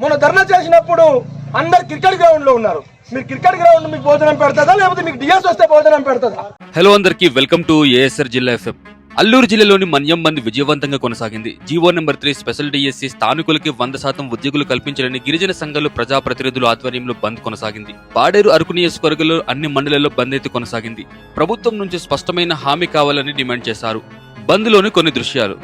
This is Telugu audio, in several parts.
మొన్న ధర్నా చేసినప్పుడు అందరు క్రికెట్ గ్రౌండ్లో ఉన్నారు. మీరు క్రికెట్ గ్రౌండ్ మీకు భోజనం పెడతాదా? లేకపోతే మీకు డిఎస్ వస్తే భోజనం పెడతాదా? హలో అందరికి వెల్కమ్ టు ఏఎస్ఆర్ జిల్లా ఎఫ్ఎం అల్లూరు జిల్లాలోని మన్యం మంది విజయవంతంగా కొనసాగింది. GO number three special DSC స్థానికులకి వంద శాతం ఉద్యోగులు కల్పించాలని గిరిజన సంఘాలు ప్రజాప్రతినిధుల ఆధ్వర్యంలో బంద్ కొనసాగింది. పాడేరు అరకు నియోజకవర్గంలో అన్ని మండలాల్లో బంద్ అయితే కొనసాగింది. ప్రభుత్వం నుంచి స్పష్టమైన హామీ కావాలని డిమాండ్ చేశారు. బంద్లోని కొన్ని దృశ్యాలు.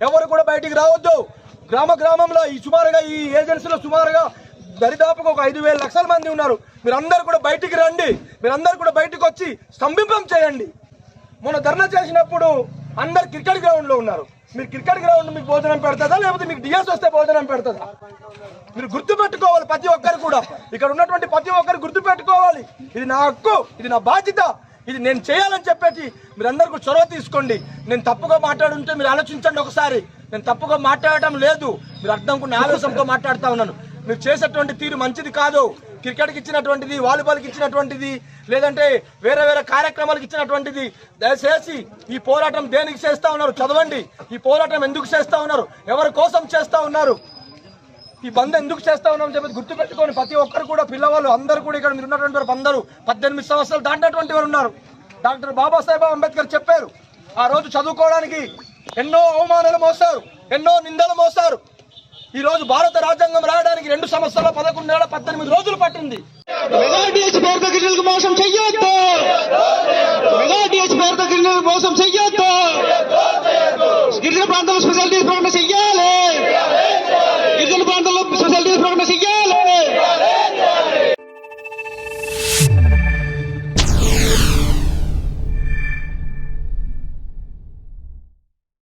ఎవరు కూడా బయటికి రావద్దు. గ్రామ గ్రామంలో ఈ సుమారుగా ఈ ఏజెన్సీలో సుమారుగా దరిదాపుగా ఒక ఐదు వేల లక్షల మంది ఉన్నారు. మీరందరూ కూడా బయటికి రండి. మీరందరూ కూడా బయటికి వచ్చి స్తంభింపం చేయండి. మొన్న ధర్నా చేసినప్పుడు అందరు క్రికెట్ గ్రౌండ్లో ఉన్నారు. మీరు క్రికెట్ గ్రౌండ్ మీకు భోజనం పెడతదా? లేకపోతే మీకు డిఎస్ వస్తే భోజనం పెడతదా? మీరు గుర్తు పెట్టుకోవాలి ప్రతి ఒక్కరు కూడా. ఇక్కడ ఉన్నటువంటి ప్రతి ఒక్కరు గుర్తు పెట్టుకోవాలి ఇది నా హక్కు ఇది నా బాధ్యత. ఇది నేను చేయాలని చెప్పేసి మీరందరూ కూడా చొరవ తీసుకోండి. నేను తప్పుగా మాట్లాడుంటే మీరు ఆలోచించండి ఒకసారి. నేను తప్పుగా మాట్లాడటం లేదు. మీరు అర్థం కొన్ని ఆలోచనతో మాట్లాడుతా ఉన్నాను. మీరు చేసేటువంటి తీరు మంచిది కాదు. క్రికెట్కి ఇచ్చినటువంటిది వాలీబాల్కి ఇచ్చినటువంటిది లేదంటే వేరే వేరే కార్యక్రమాలకు ఇచ్చినటువంటిది. దయచేసి ఈ పోరాటం దేనికి చేస్తా ఉన్నారు? చదవండి. ఈ పోరాటం ఎందుకు చేస్తా ఉన్నారు? ఎవరి కోసం చేస్తా ఉన్నారు? ఈ బంద్ ఎందుకు చేస్తా ఉన్నాం చెప్పి గుర్తుపెట్టుకొని ప్రతి ఒక్కరు కూడా పిల్లవాళ్ళు అందరూ కూడా ఇక్కడ మీరు ఉన్నటువంటి వారు అందరూ పద్దెనిమిది సంవత్సరాలు దాటినటువంటి వారు ఉన్నారు. డాక్టర్ బాబాసాహెబ్ అంబేద్కర్ చెప్పారు. ఆ రోజు చదువుకోవడానికి ఎన్నో అవమానాలు మోస్తారు ఎన్నో నిందలు మోస్తారు ఈ రోజు భారత రాజ్యాంగం రాయడానికి రెండు సంవత్సరాల పదకొండు నెలల పద్దెనిమిది రోజులు పట్టింది. మోసం చెయ్యొద్దు. మెగా డిఎస్ మోసం చెయ్యొద్దు. గిరిజన ప్రాంతంలో స్పెషాలిటీస్ ప్రకటన చెయ్యాలి